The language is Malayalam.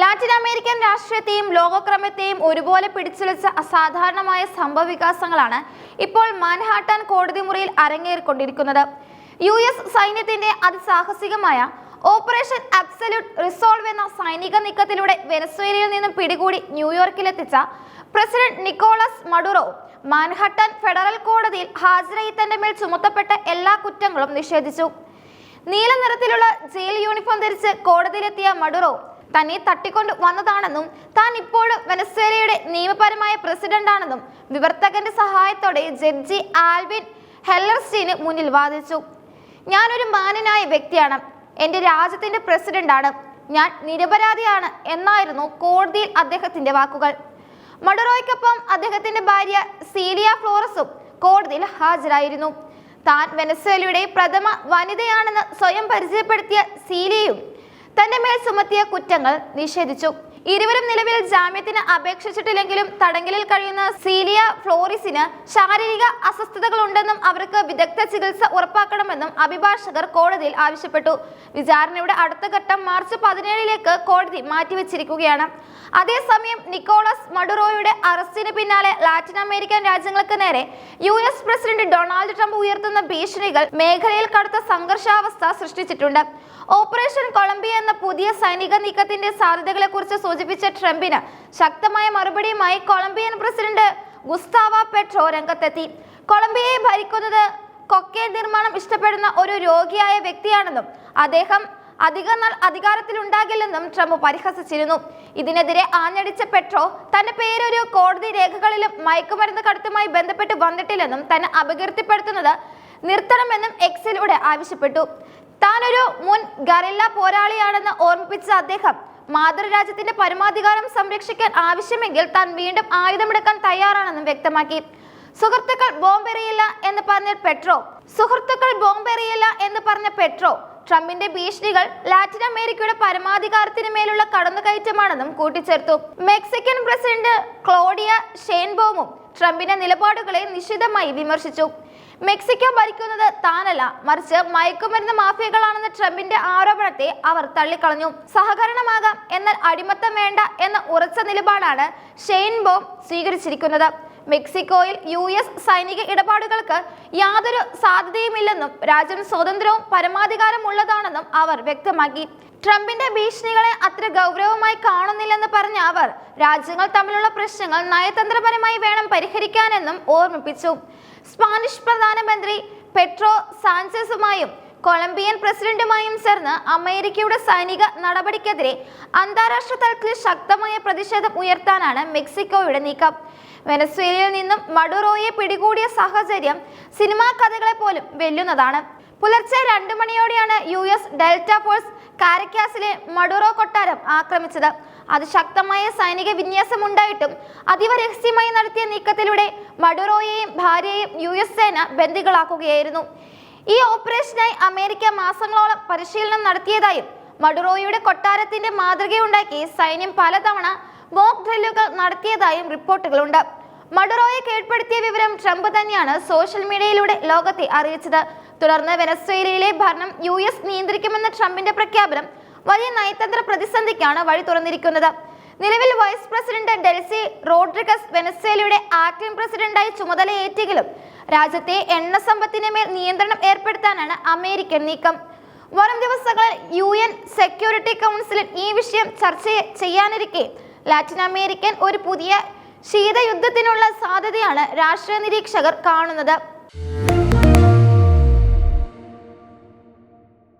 ലാറ്റിൻ അമേരിക്കൻ രാഷ്ട്രീയത്തെയും ലോകക്രമത്തെയും ഒരുപോലെ പിടിച്ചുലച്ച അസാധാരണമായ സംഭവവികാസങ്ങളാണ് ഇപ്പോൾ മാൻഹാട്ടൻ കോടതി മുറിയിൽ അരങ്ങേറിക്കൊണ്ടിരിക്കുന്നത്. യു എസ് സൈന്യത്തിന്റെ അതിസാഹസികമായ ഓപ്പറേഷൻ അബ്സല്യൂട്ട് റിസോൾവ് എന്ന സൈനിക നീക്കത്തിലൂടെ വെനസ്വേലയിൽ നിന്നും പിടികൂടി ന്യൂയോർക്കിലെത്തിച്ച president Nicolas Maduro Manhattan federal കോടതിയിൽ ഹാജരായി തന്റെ മേൽ ചുമത്തപ്പെട്ട എല്ലാ കുറ്റങ്ങളും നിഷേധിച്ചു. നീല നിറത്തിലുള്ള ജയിൽ യൂണിഫോം ധരിച്ച് കോടതിയിലെത്തിയ മഡുറോ തന്നെ തട്ടിക്കൊണ്ട് വന്നതാണെന്നും താൻ ഇപ്പോഴും വെനസ്വേലയുടെ നിയമപരമായ പ്രസിഡന്റാണെന്നും വിവർത്തകന്റെ സഹായത്തോടെ ജഡ്ജി ആൽവിൻ ഹെല്ലർസ്റ്റീന് മുന്നിൽ വാദിച്ചു. ഞാനൊരു മാന്യനായ വ്യക്തിയാണ്. എന്റെ രാജ്യത്തിന്റെ പ്രസിഡന്റാണ്. ഞാൻ നിരപരാധിയാണ് എന്നായിരുന്നു കോടതിയിൽ അദ്ദേഹത്തിന്റെ വാക്കുകൾ. മഡുറോയ്ക്കൊപ്പം അദ്ദേഹത്തിന്റെ ഭാര്യ സീലിയ ഫ്ലോറസും കോടതിയിൽ ഹാജരായിരുന്നു. താൻ വെനസ്വേലയുടെ പ്രഥമ വനിതയാണെന്ന് സ്വയം പരിചയപ്പെടുത്തിയ സീലിയയും തന്റെ മേൽ ചുമത്തിയ കുറ്റങ്ങൾ നിഷേധിച്ചു. ഇരുവരും നിലവിൽ ജാമ്യത്തിന് അപേക്ഷിച്ചിട്ടില്ലെങ്കിലും തടങ്കലിൽ കഴിയുന്ന സീലിയ ഫ്ലോറിസിന് ശാരീരിക അസ്വസ്ഥതകളുണ്ടെന്നും അവർക്ക് വിദഗ്ധ ചികിത്സ ഉറപ്പാക്കണമെന്നും അഭിഭാഷകർ കോടതിയിൽ ആവശ്യപ്പെട്ടു. വിചാരണയുടെ അടുത്ത ഘട്ടം മാർച്ച് പതിനേഴിലേക്ക് കോടതി മാറ്റിവെച്ചിരിക്കുകയാണ്. അതേസമയം നിക്കോളസ് മഡുറോയുടെ അറസ്റ്റിന് പിന്നാലെ ലാറ്റിൻ അമേരിക്കൻ രാജ്യങ്ങൾക്ക് നേരെ U S president Donald Trump ഉയർത്തുന്ന ഭീഷണികൾ മേഖലയിൽ കടുത്ത സംഘർഷാവസ്ഥ സൃഷ്ടിച്ചിട്ടുണ്ട്. ഓപ്പറേഷൻ കൊളംബിയ എന്ന പുതിയ സൈനിക നീക്കത്തിന്റെ സാധ്യതകളെക്കുറിച്ച് സൂചിപ്പിച്ച ട്രംപിന് ശക്തമായ മറുപടിയുമായി കൊളംബിയൻ പ്രസിഡന്റ് ഗുസ്താവ പെട്രോ രംഗത്തെത്തി. കൊളംബിയയെ ഭരിക്കുന്നത് കൊക്കൈൻ നിർമ്മാണം ഇഷ്ടപ്പെടുന്ന ഒരു രോഗിയായ വ്യക്തിയാണെന്നും അദ്ദേഹം അധിക നാൾ അധികാരത്തിലുണ്ടാകില്ലെന്നും ട്രംപ് പരിഹസിച്ചിരുന്നു. ഇതിനെതിരെ ആഞ്ഞടിച്ച പെട്രോ തന്റെ പേരൊരു കോടതി രേഖകളിലും മയക്കുമരുന്ന് കടത്തുമായി ബന്ധപ്പെട്ട് വന്നിട്ടില്ലെന്നും തന്നെ അപകീർത്തിപ്പെടുത്തുന്നത് നിർത്തണമെന്നും എക്സിലൂടെ ആവശ്യപ്പെട്ടു. താനൊരു മുൻ ഗറില്ല പോരാളിയാണെന്ന് ഓർമ്മിപ്പിച്ച അദ്ദേഹം മാതൃരാജ്യത്തിന്റെ പരമാധികാരം സംരക്ഷിക്കാൻ ആവശ്യമെങ്കിൽ താൻ വീണ്ടും ആയുധമെടുക്കാൻ തയ്യാറാണെന്നും വ്യക്തമാക്കി. സുഹൃത്തുക്കൾ ബോംബെറിയില്ല എന്ന് പറഞ്ഞ പെട്രോ സുഹൃത്തുക്കൾ ബോംബെറിയില്ല എന്ന് പറഞ്ഞ പെട്രോ ട്രംപിന്റെ ഭീഷണികൾ ലാറ്റിൻ അമേരിക്കയുടെ പരമാധികാരത്തിന് മേലുള്ള കടന്നുകയറ്റമാണെന്നും കൂട്ടിച്ചേർത്തു. മെക്സിക്കൻ പ്രസിഡന്റ് ക്ലോഡിയ ഷെയ്ൻബോമും ട്രംപിന്റെ നിലപാടുകളെ നിശിതമായി വിമർശിച്ചു. മെക്സിക്കോ ഭരിക്കുന്നത് താനല്ല. മറിച്ച് മയക്കുമരുന്ന് മാഫിയകളാണെന്ന ട്രംപിന്റെ ആരോപണത്തെ അവർ തള്ളിക്കളഞ്ഞു. സഹകരണമാകാം എന്നാൽ അടിമത്തം വേണ്ട എന്ന ഉറച്ച നിലപാടാണ് ഷെയ്ൻബോം സ്വീകരിച്ചിരിക്കുന്നത്. മെക്സിക്കോയിൽ യു എസ് സൈനിക ഇടപാടുകൾക്ക് യാതൊരു സാധ്യതയുമില്ലെന്നും രാജ്യം സ്വതന്ത്രവും പരമാധികാരമുള്ളതാണെന്നും അവർ വ്യക്തമാക്കി. ട്രംപിന്റെ ഭീഷണികളെ അത്ര ഗൗരവമായി കാണുന്നില്ലെന്ന് പറഞ്ഞ അവർ രാജ്യങ്ങൾ തമ്മിലുള്ള പ്രശ്നങ്ങൾ നയതന്ത്രപരമായി വേണം പരിഹരിക്കാനെന്നും ഓർമ്മിപ്പിച്ചു. സ്പാനിഷ് പ്രധാനമന്ത്രി പെട്രോ സാഞ്ചസുമായും കൊളംബിയൻ പ്രസിഡന്റുമായും ചേർന്ന് അമേരിക്കയുടെ സൈനിക നടപടിക്കെതിരെ അന്താരാഷ്ട്ര തലത്തിൽ ശക്തമായ പ്രതിഷേധം ഉയർത്താനാണ് മെക്സിക്കോയുടെ നീക്കം. വെനസ്വേലയിൽ നിന്നും മഡുറോയെ പിടികൂടിയ സാഹചര്യം സിനിമാ കഥകളെ പോലും വെല്ലുന്നതാണ്. പുലർച്ചെ രണ്ടു മണിയോടെയാണ് യു എസ് ഡെൽറ്റ ഫോഴ്സ് കാരക്കാസിലെ മഡുറോ കൊട്ടാരം ആക്രമിച്ചത്. അതിശക്തമായ സൈനിക വിന്യാസം ഉണ്ടായിട്ടും അതീവ രഹസ്യമായി നടത്തിയ നീക്കത്തിലൂടെ മഡുറോയെയും ഭാര്യയെയും യു എസ് സേന ബന്ദികളാക്കുകയായിരുന്നു. ഈ ഓപ്പറേഷനായി അമേരിക്ക മാസങ്ങളോളം പരിശീലനം നടത്തിയതായും മഡുറോയുടെ കൊട്ടാരത്തിന്റെ മാതൃകയുണ്ടാക്കി സൈന്യം പലതവണ മോക്ക് ഡ്രില്ലുകൾ നടത്തിയതായും റിപ്പോർട്ടുകളുണ്ട്. മഡുറോയെ കീഴ്പ്പെടുത്തിയ വിവരം ട്രംപ് തന്നെയാണ് സോഷ്യൽ മീഡിയയിലൂടെ ലോകത്തെ അറിയിച്ചത്. തുടർന്ന് വെനസ്വേലയിലെ ഭരണം യു എസ് നിയന്ത്രിക്കുമെന്ന ട്രംപിന്റെ പ്രഖ്യാപനം വലിയ നയതന്ത്ര പ്രതിസന്ധിക്കാണ് വഴി തുറന്നിരിക്കുന്നത്. നിലവിൽ വൈസ് പ്രസിഡന്റ് ഡെൽസി റോഡ്രിഗസ് വെനസ്വേലയുടെ ആക്ടിംഗ് പ്രസിഡന്റായി ചുമതലയേറ്റെങ്കിലും രാജ്യത്തെ എണ്ണ സമ്പത്തിന് മേൽ നിയന്ത്രണം ഏർപ്പെടുത്താനാണ് അമേരിക്കൻ നീക്കം. വരും ദിവസങ്ങളിൽ യു എൻ സെക്യൂരിറ്റി കൗൺസിലിൽ ഈ വിഷയം ചർച്ച ചെയ്യാനിരിക്കെ. ലാറ്റിൻ അമേരിക്കൻ ഒരു പുതിയ ശീതയുദ്ധത്തിനുള്ള സാധ്യതയാണ് രാഷ്ട്രീയ നിരീക്ഷകർ കാണുന്നത്.